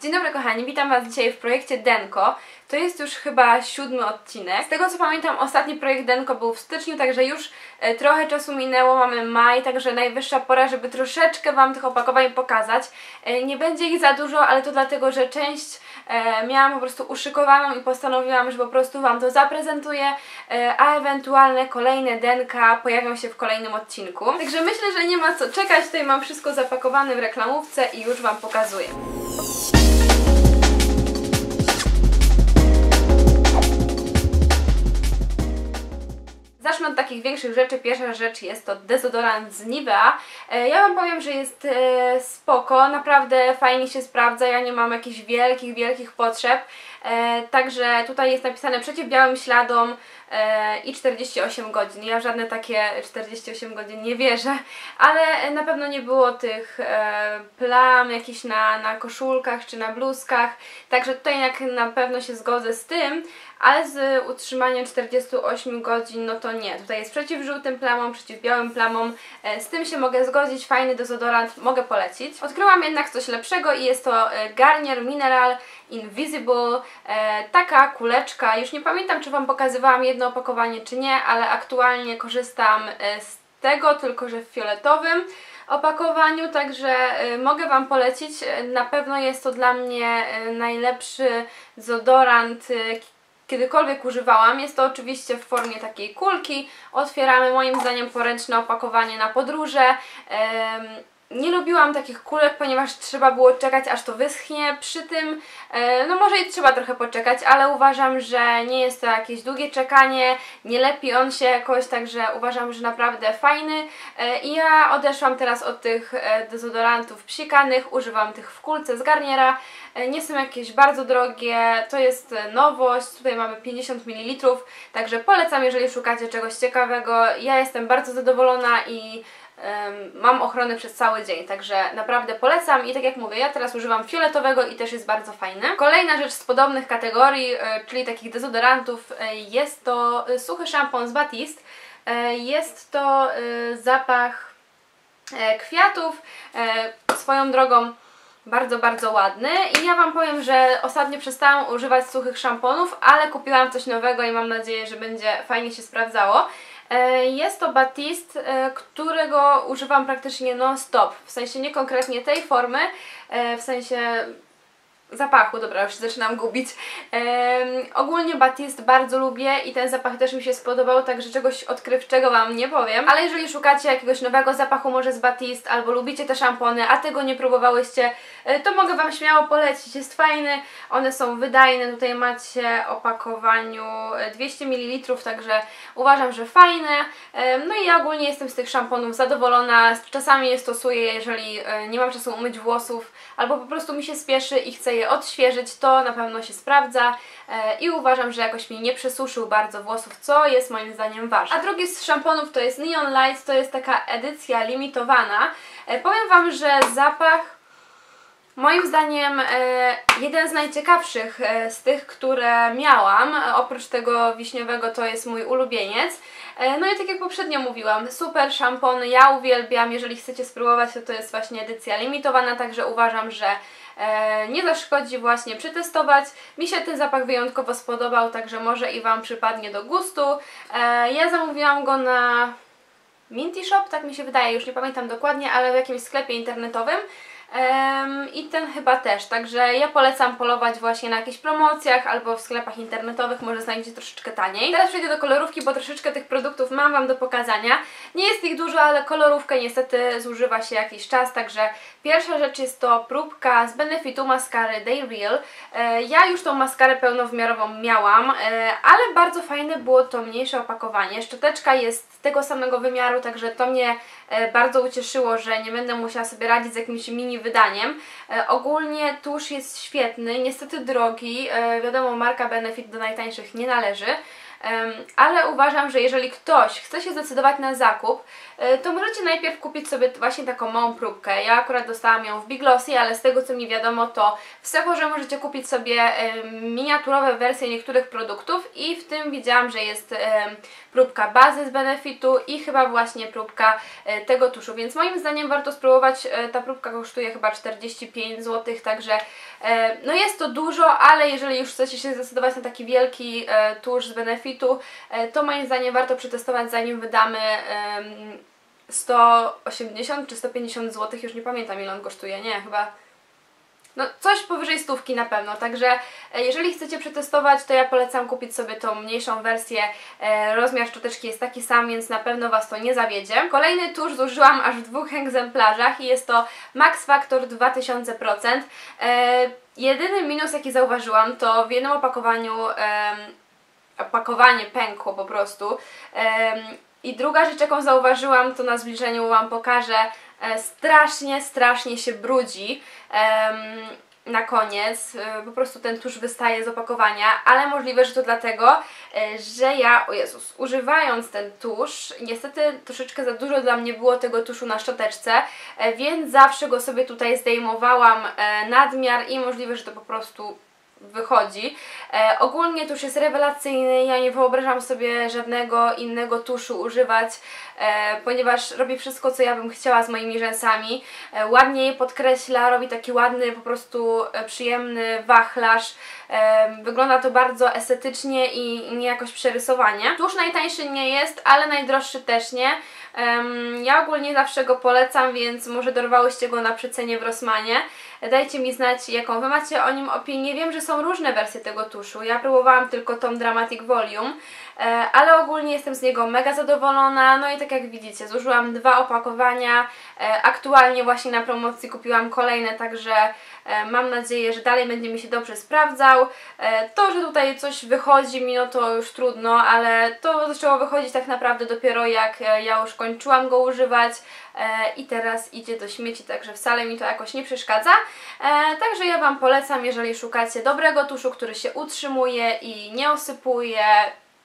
Dzień dobry kochani, witam Was dzisiaj w projekcie Denko. To jest już chyba siódmy odcinek. Z tego co pamiętam, ostatni projekt Denko był w styczniu, także już e, trochę czasu minęło, mamy maj, także najwyższa pora, żeby troszeczkę Wam tych opakowań pokazać. E, nie będzie ich za dużo, ale to dlatego, że część e, miałam po prostu uszykowaną i postanowiłam, że po prostu Wam to zaprezentuję, a ewentualne kolejne Denka pojawią się w kolejnym odcinku. Także myślę, że nie ma co czekać, tutaj mam wszystko zapakowane w reklamówce i już Wam pokazuję. Takich większych rzeczy. Pierwsza rzecz jest to dezodorant z Nivea. E, Ja Wam powiem, że jest e, spoko, naprawdę fajnie się sprawdza. Ja nie mam jakichś wielkich, wielkich potrzeb. E, Także tutaj jest napisane przeciw białym śladom i 48 godzin. Ja w żadne takie 48 godzin nie wierzę, ale na pewno nie było tych e, plam jakichś na, na koszulkach czy na bluzkach. Także tutaj jak na pewno się zgodzę z tym, ale z utrzymaniem 48 godzin, no to nie. Tutaj jest przeciw żółtym plamom, przeciw białym plamom. E, Z tym się mogę zgodzić, fajny dezodorant, mogę polecić. Odkryłam jednak coś lepszego i jest to e, Garnier Mineral Invisible. E, Taka kuleczka, już nie pamiętam czy Wam pokazywałam jedno opakowanie czy nie, ale aktualnie korzystam e, z tego, tylko że w fioletowym opakowaniu, także y, mogę Wam polecić. Y, Na pewno jest to dla mnie najlepszy dezodorant, kiedykolwiek używałam. Jest to oczywiście w formie takiej kulki. Otwieramy moim zdaniem poręczne opakowanie na podróże. Nie lubiłam takich kulek, ponieważ trzeba było czekać aż to wyschnie. Przy tym, e, no może i trzeba trochę poczekać, ale uważam, że nie jest to jakieś długie czekanie, nie lepi on się jakoś, także uważam, że naprawdę fajny. E, I ja odeszłam teraz od tych e, dezodorantów psikanych, używam tych w kulce z Garniera. Nie są jakieś bardzo drogie, to jest nowość, tutaj mamy 50 ml, także polecam, jeżeli szukacie czegoś ciekawego. Ja jestem bardzo zadowolona i mam ochronę przez cały dzień, także naprawdę polecam i tak jak mówię, ja teraz używam fioletowego i też jest bardzo fajny. Kolejna rzecz z podobnych kategorii, e, czyli takich dezodorantów, e, jest to e, suchy szampon z Batiste. Jest to zapach kwiatów, swoją drogą bardzo, bardzo ładny i ja Wam powiem, że ostatnio przestałam używać suchych szamponów, ale kupiłam coś nowego i mam nadzieję, że będzie fajnie się sprawdzało. E, Jest to Batiste, e, którego używam praktycznie non-stop, w sensie nie konkretnie tej formy, e, w sensie zapachu, dobra, już zaczynam gubić. Em, ogólnie Batiste bardzo lubię i ten zapach też mi się spodobał, także czegoś odkrywczego Wam nie powiem. Ale jeżeli szukacie jakiegoś nowego zapachu może z Batiste albo lubicie te szampony, a tego nie próbowałyście, e, to mogę Wam śmiało polecić. Jest fajny, one są wydajne, tutaj macie opakowaniu e, 200 ml, także uważam, że fajne. Em, No i ja ogólnie jestem z tych szamponów zadowolona. Czasami je stosuję, jeżeli e, nie mam czasu umyć włosów albo po prostu mi się spieszy i chcę je odświeżyć, to na pewno się sprawdza e, i uważam, że jakoś mi nie przesuszył bardzo włosów, co jest moim zdaniem ważne. A drugi z szamponów to jest Neon Lights, to jest taka edycja limitowana. E, Powiem Wam, że zapach Moim zdaniem e, jeden z najciekawszych z tych, które miałam, oprócz tego wiśniowego to jest mój ulubieniec. No i tak jak poprzednio mówiłam, super szampony, ja uwielbiam, jeżeli chcecie spróbować to to jest właśnie edycja limitowana, także uważam, że nie zaszkodzi właśnie przetestować. Mi się ten zapach wyjątkowo spodobał, także może i Wam przypadnie do gustu. E, ja zamówiłam go na Minty Shop, tak mi się wydaje, już nie pamiętam dokładnie, ale w jakimś sklepie internetowym. I ten chyba też, także ja polecam polować właśnie na jakichś promocjach albo w sklepach internetowych, może znajdziecie troszeczkę taniej. Teraz przejdę do kolorówki, bo troszeczkę tych produktów mam Wam do pokazania. Nie jest ich dużo, ale kolorówkę niestety zużywa się jakiś czas, także pierwsza rzecz jest to próbka z Benefitu maskary Day Real. E, ja już tą maskarę pełnowymiarową miałam, e, ale bardzo fajne było to mniejsze opakowanie. Szczoteczka jest tego samego wymiaru, także to mnie e, bardzo ucieszyło, że nie będę musiała sobie radzić z jakimś mini wydaniem. E, ogólnie tusz jest świetny, niestety drogi, e, wiadomo marka Benefit do najtańszych nie należy. Ale uważam, że jeżeli ktoś chce się zdecydować na zakup, e, to możecie najpierw kupić sobie właśnie taką małą próbkę. Ja akurat dostałam ją w Big Lossy, ale z tego co mi wiadomo to w Sephorze możecie kupić sobie miniaturowe wersje niektórych produktów i w tym widziałam, że jest próbka bazy z Benefitu i chyba właśnie próbka e, tego tuszu, więc moim zdaniem warto spróbować. E, ta próbka kosztuje chyba 45 zł, także no jest to dużo, ale jeżeli już chcecie się zdecydować na taki wielki tusz z Benefitu, to moim zdaniem warto przetestować zanim wydamy 180 czy 150 zł, już nie pamiętam ile on kosztuje, nie, chyba. No coś powyżej stówki na pewno, także e, jeżeli chcecie przetestować, to ja polecam kupić sobie tą mniejszą wersję, e, rozmiar szczoteczki jest taki sam, więc na pewno Was to nie zawiedzie. Kolejny tusz zużyłam aż w dwóch egzemplarzach i jest to Max Factor 2000%. E, jedyny minus jaki zauważyłam to w jednym opakowaniu opakowanie pękło po prostu. I druga rzecz, jaką zauważyłam, to na zbliżeniu Wam pokażę, e, strasznie, strasznie się brudzi na koniec, e, po prostu ten tusz wystaje z opakowania, ale możliwe, że to dlatego, e, że ja, o Jezus, używając ten tusz, niestety troszeczkę za dużo dla mnie było tego tuszu na szczoteczce, więc zawsze go sobie tutaj zdejmowałam nadmiar i możliwe, że to po prostu wychodzi. E, ogólnie tusz jest rewelacyjny, ja nie wyobrażam sobie żadnego innego tuszu używać, e, ponieważ robi wszystko, co ja bym chciała z moimi rzęsami. E, ładnie je podkreśla, robi taki ładny, po prostu e, przyjemny wachlarz. E, wygląda to bardzo estetycznie i nie jakoś przerysowanie. Tusz najtańszy nie jest, ale najdroższy też nie. Ja ogólnie zawsze go polecam, więc może dorwałyście go na przecenie w Rossmanie. Dajcie mi znać, jaką Wy macie o nim opinię. Wiem, że są różne wersje tego tuszu. Ja próbowałam tylko tą Dramatic Volume, e, ale ogólnie jestem z niego mega zadowolona. No i tak jak widzicie, zużyłam dwa opakowania. E, aktualnie właśnie na promocji kupiłam kolejne, także mam nadzieję, że dalej będzie mi się dobrze sprawdzał. To, że tutaj coś wychodzi mi, no to już trudno, ale to zaczęło wychodzić tak naprawdę dopiero jak ja już kończyłam go używać i teraz idzie do śmieci, także wcale mi to jakoś nie przeszkadza. E, także ja Wam polecam, jeżeli szukacie dobrego tuszu, który się utrzymuje i nie osypuje,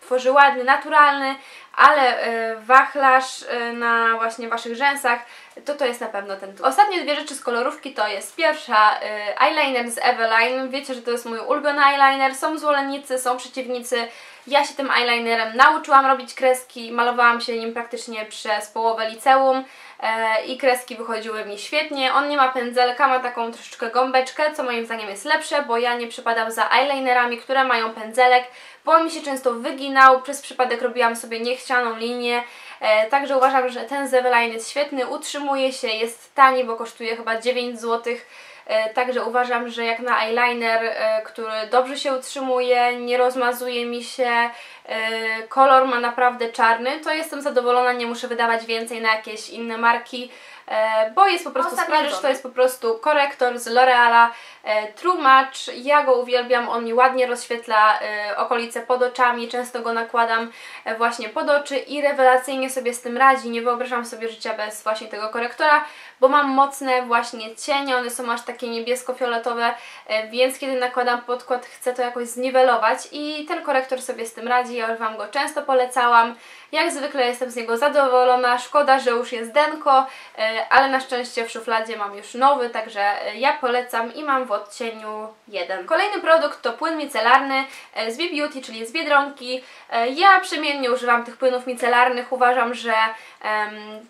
tworzy ładny, naturalny, ale e, wachlarz e, na właśnie Waszych rzęsach, to to jest na pewno ten tusz. Ostatnie dwie rzeczy z kolorówki to jest pierwsza e, eyeliner z Eveline. Wiecie, że to jest mój ulubiony eyeliner. Są zwolennicy, są przeciwnicy. Ja się tym eyelinerem nauczyłam robić kreski, malowałam się nim praktycznie przez połowę liceum e, i kreski wychodziły mi świetnie. On nie ma pędzelka, ma taką troszeczkę gąbeczkę, co moim zdaniem jest lepsze, bo ja nie przypadam za eyelinerami, które mają pędzelek, bo on mi się często wyginał, przez przypadek robiłam sobie niechcianą linię, także uważam, że ten Zeveline jest świetny, utrzymuje się, jest tani, bo kosztuje chyba 9 zł, E, także uważam, że jak na eyeliner, e, który dobrze się utrzymuje, nie rozmazuje mi się, e, kolor ma naprawdę czarny, to jestem zadowolona, nie muszę wydawać więcej na jakieś inne marki. E, bo jest po prostu sprawdzony. to jest po prostu korektor z L'Oreala e, True Match. Ja go uwielbiam, on mi ładnie rozświetla e, okolice pod oczami, często go nakładam właśnie pod oczy i rewelacyjnie sobie z tym radzi. Nie wyobrażam sobie życia bez właśnie tego korektora, bo mam mocne właśnie cienie, one są aż takie niebiesko-fioletowe, więc kiedy nakładam podkład chcę to jakoś zniwelować i ten korektor sobie z tym radzi, ja już Wam go często polecałam. Jak zwykle jestem z niego zadowolona, szkoda, że już jest denko, e, ale na szczęście w szufladzie mam już nowy, także e, ja polecam i mam w odcieniu 1. Kolejny produkt to płyn micelarny e, z B-Beauty, czyli z Biedronki. Ja przemiennie używam tych płynów micelarnych, uważam, że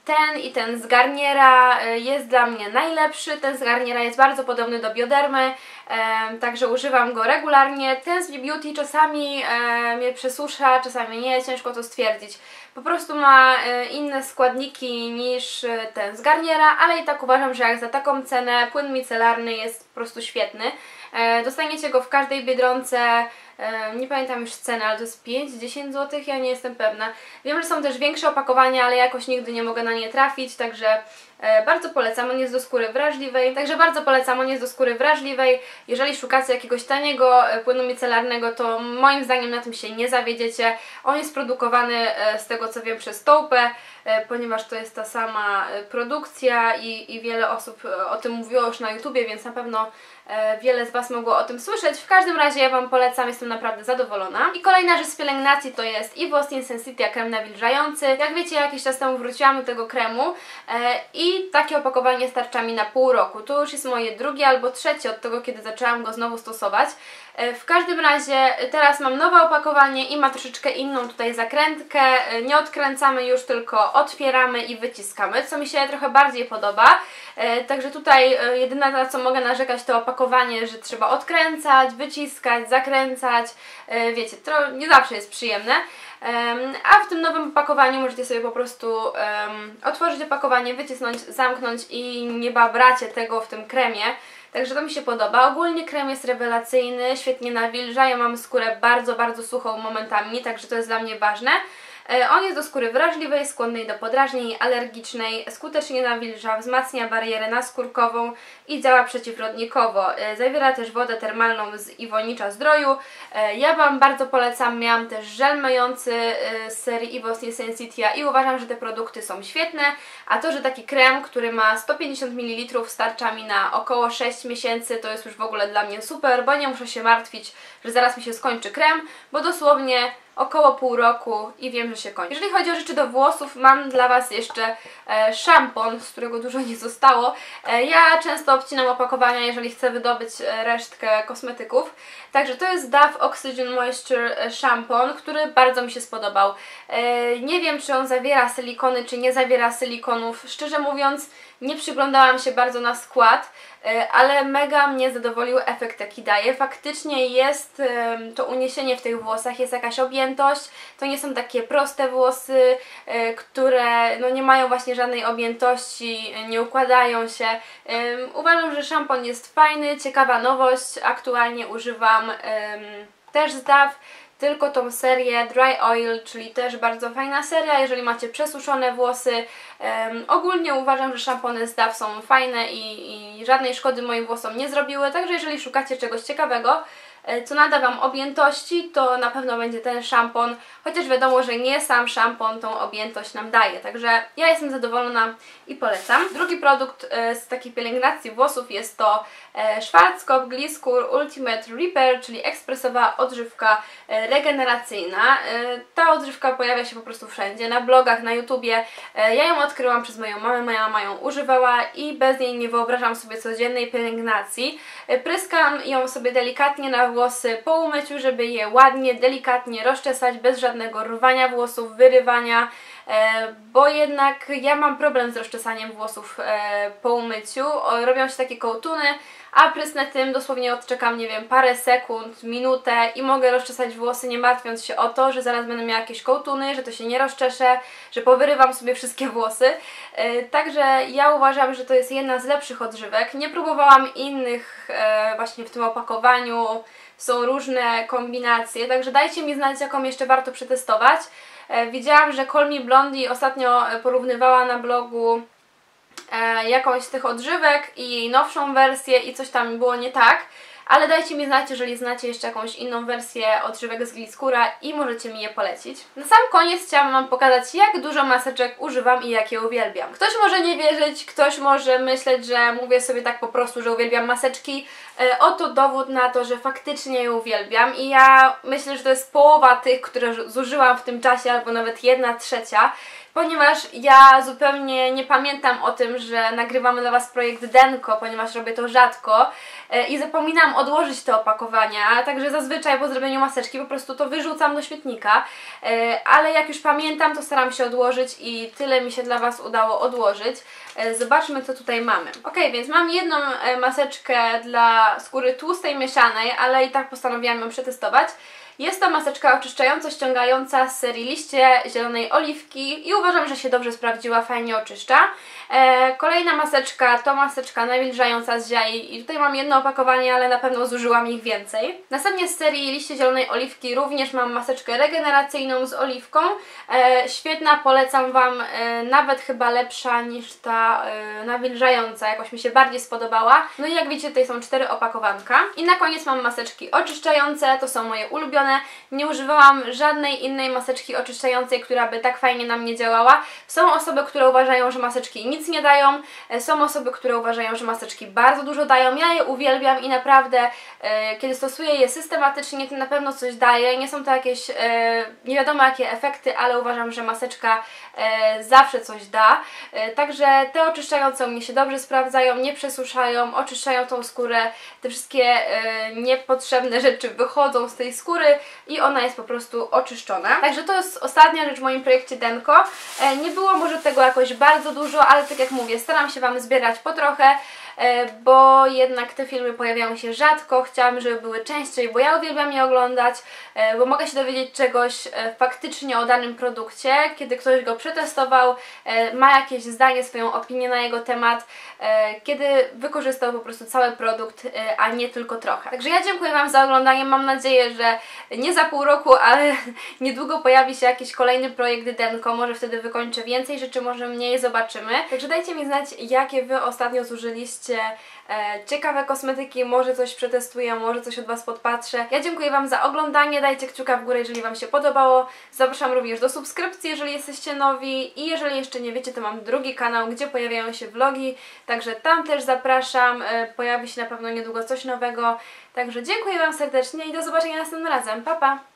ten i ten z Garniera jest dla mnie najlepszy. Ten z Garniera jest bardzo podobny do Biodermy, także używam go regularnie. Ten z Beauty czasami mnie przesusza, czasami nie, ciężko to stwierdzić. Po prostu ma e, inne składniki niż e, ten z Garniera, ale i tak uważam, że jak za taką cenę płyn micelarny jest po prostu świetny. E, dostaniecie go w każdej Biedronce, nie pamiętam już ceny, ale to jest 5-10 zł, ja nie jestem pewna. Wiem, że są też większe opakowania, ale jakoś nigdy nie mogę na nie trafić, także E, bardzo polecam, on jest do skóry wrażliwej, także bardzo polecam, on jest do skóry wrażliwej. Jeżeli szukacie jakiegoś taniego e, płynu micelarnego, to moim zdaniem na tym się nie zawiedziecie. On jest produkowany e, z tego co wiem przez Toupę, ponieważ to jest ta sama produkcja i, i wiele osób o tym mówiło już na YouTubie, więc na pewno e, wiele z Was mogło o tym słyszeć. W każdym razie ja Wam polecam, jestem naprawdę zadowolona. I kolejna rzecz z pielęgnacji to jest Evo Skin Sensitivity krem nawilżający. Jak wiecie, jakiś czas temu wróciłam do tego kremu e, i takie opakowanie starcza mi na pół roku. To już jest moje drugie albo trzecie od tego, kiedy zaczęłam go znowu stosować. E, w każdym razie teraz mam nowe opakowanie i ma troszeczkę inną tutaj zakrętkę. E, nie odkręcamy już, tylko otwieramy i wyciskamy, co mi się trochę bardziej podoba. E, także tutaj jedyne na co mogę narzekać to opakowanie, że trzeba odkręcać, wyciskać, zakręcać. Wiecie, to nie zawsze jest przyjemne. A w tym nowym opakowaniu możecie sobie po prostu otworzyć opakowanie, wycisnąć, zamknąć i nie babracie tego w tym kremie. Także to mi się podoba. Ogólnie krem jest rewelacyjny, świetnie nawilża. Ja mam skórę bardzo, bardzo suchą momentami, także to jest dla mnie ważne. E, on jest do skóry wrażliwej, skłonnej do podrażnień alergicznej, skutecznie nawilża, wzmacnia barierę naskórkową i działa przeciwrodnikowo. E, zawiera też wodę termalną z Iwonicza Zdroju. E, ja Wam bardzo polecam, miałam też żel myjący z serii Ivo Skin Sensitia i uważam, że te produkty są świetne, a to, że taki krem, który ma 150 ml starcza mi na około 6 miesięcy, to jest już w ogóle dla mnie super, bo nie muszę się martwić, że zaraz mi się skończy krem, bo dosłownie około pół roku i wiem, że się kończy. Jeżeli chodzi o rzeczy do włosów, mam dla Was jeszcze e, szampon, z którego dużo nie zostało. E, ja często obcinam opakowania, jeżeli chcę wydobyć e, resztkę kosmetyków. Także to jest Dove Oxygen Moisture e, Szampon, który bardzo mi się spodobał. E, nie wiem, czy on zawiera silikony, czy nie zawiera silikonów. Szczerze mówiąc, nie przyglądałam się bardzo na skład, e, ale mega mnie zadowolił efekt jaki daje. Faktycznie jest to uniesienie w tych włosach, jest jakaś objętość, to nie są takie proste włosy, e, które no nie mają właśnie żadnej objętości, nie układają się. Uważam, że szampon jest fajny, ciekawa nowość, aktualnie używam też z Dove tylko tą serię Dry Oil, czyli też bardzo fajna seria, jeżeli macie przesuszone włosy. Um, ogólnie uważam, że szampony z DAW są fajne i, i żadnej szkody moim włosom nie zrobiły, także jeżeli szukacie czegoś ciekawego, co nada Wam objętości, to na pewno będzie ten szampon, chociaż wiadomo, że nie sam szampon tą objętość nam daje, także ja jestem zadowolona i polecam. Drugi produkt e, z takiej pielęgnacji włosów jest to e, Schwarzkopf Gliskur Ultimate Repair, czyli ekspresowa odżywka regeneracyjna. Ta odżywka pojawia się po prostu wszędzie, na blogach, na YouTubie. Ja ją odkryłam przez moją mamę, moja mama ją używała i bez niej nie wyobrażam sobie codziennej pielęgnacji. Pryskam ją sobie delikatnie na włosy po umyciu, żeby je ładnie, delikatnie rozczesać, bez żadnego rwania włosów, wyrywania, e, bo jednak ja mam problem z rozczesaniem włosów e, po umyciu. Robią się takie kołtuny, a prysnę tym dosłownie odczekam, nie wiem, parę sekund, minutę i mogę rozczesać włosy, nie martwiąc się o to, że zaraz będę miała jakieś kołtuny, że to się nie rozczeszę, że powyrywam sobie wszystkie włosy. E, także ja uważam, że to jest jedna z lepszych odżywek. Nie próbowałam innych właśnie w tym opakowaniu, są różne kombinacje, także dajcie mi znać, jaką jeszcze warto przetestować. E, widziałam, że Call Me Blondie ostatnio e, porównywała na blogu e, jakąś z tych odżywek i jej nowszą wersję i coś tam było nie tak ale dajcie mi znać, jeżeli znacie jeszcze jakąś inną wersję odżywek z Gliskura i możecie mi je polecić. Na sam koniec chciałam Wam pokazać, jak dużo maseczek używam i jak je uwielbiam. Ktoś może nie wierzyć, ktoś może myśleć, że mówię sobie tak po prostu, że uwielbiam maseczki. E, oto dowód na to, że faktycznie je uwielbiam i ja myślę, że to jest połowa tych, które zużyłam w tym czasie, albo nawet jedna trzecia ponieważ ja zupełnie nie pamiętam o tym, że nagrywamy dla Was projekt Denko, ponieważ robię to rzadko e, i zapominam odłożyć te opakowania, także zazwyczaj po zrobieniu maseczki po prostu to wyrzucam do świetnika, e, ale jak już pamiętam, to staram się odłożyć i tyle mi się dla Was udało odłożyć. E, zobaczmy, co tutaj mamy. Ok, więc mam jedną maseczkę dla skóry tłustej mieszanej, ale i tak postanowiłam ją przetestować. Jest to maseczka oczyszczająco ściągająca z serii liście zielonej oliwki i uważam, że się dobrze sprawdziła, fajnie oczyszcza. E, kolejna maseczka to maseczka nawilżająca z ziai i tutaj mam jedno opakowanie, ale na pewno zużyłam ich więcej. Następnie z serii liście zielonej oliwki również mam maseczkę regeneracyjną z oliwką. E, świetna, polecam Wam, e, nawet chyba lepsza niż ta nawilżająca, jakoś mi się bardziej spodobała. No i jak widzicie tutaj są cztery opakowanka. I na koniec mam maseczki oczyszczające, to są moje ulubione Nie używałam żadnej innej maseczki oczyszczającej, która by tak fajnie na mnie działała. Są osoby, które uważają, że maseczki nic nie dają. E, Są osoby, które uważają, że maseczki bardzo dużo dają. Ja je uwielbiam i naprawdę, e, kiedy stosuję je systematycznie, to na pewno coś daje. Nie są to jakieś e, nie wiadomo jakie efekty, ale uważam, że maseczka zawsze coś da. Także te oczyszczające u mnie się dobrze sprawdzają, nie przesuszają, oczyszczają tą skórę. Te wszystkie niepotrzebne rzeczy wychodzą z tej skóry i ona jest po prostu oczyszczona. Także to jest ostatnia rzecz w moim projekcie Denko. E, nie było może tego jakoś bardzo dużo, ale tak jak mówię, staram się Wam zbierać po trochę bo jednak te filmy pojawiają się rzadko, chciałam, żeby były częściej, bo ja uwielbiam je oglądać, e, bo mogę się dowiedzieć czegoś e, faktycznie o danym produkcie, kiedy ktoś go przetestował, e, ma jakieś zdanie, swoją opinię na jego temat, e, kiedy wykorzystał po prostu cały produkt, e, a nie tylko trochę. Także ja dziękuję Wam za oglądanie, mam nadzieję, że nie za pół roku, ale niedługo pojawi się jakiś kolejny projekt Denko, może wtedy wykończę więcej rzeczy, może mniej, zobaczymy. Także dajcie mi znać, jakie Wy ostatnio zużyliście e, ciekawe kosmetyki, może coś przetestuję, może coś od Was podpatrzę. Ja dziękuję Wam za oglądanie, dajcie kciuka w górę, jeżeli Wam się podobało. Zapraszam również do subskrypcji, jeżeli jesteście nowi i jeżeli jeszcze nie wiecie, to mam drugi kanał, gdzie pojawiają się vlogi, także tam też zapraszam, e, pojawi się na pewno niedługo coś nowego. Także dziękuję Wam serdecznie i do zobaczenia następnym razem. Pa, pa!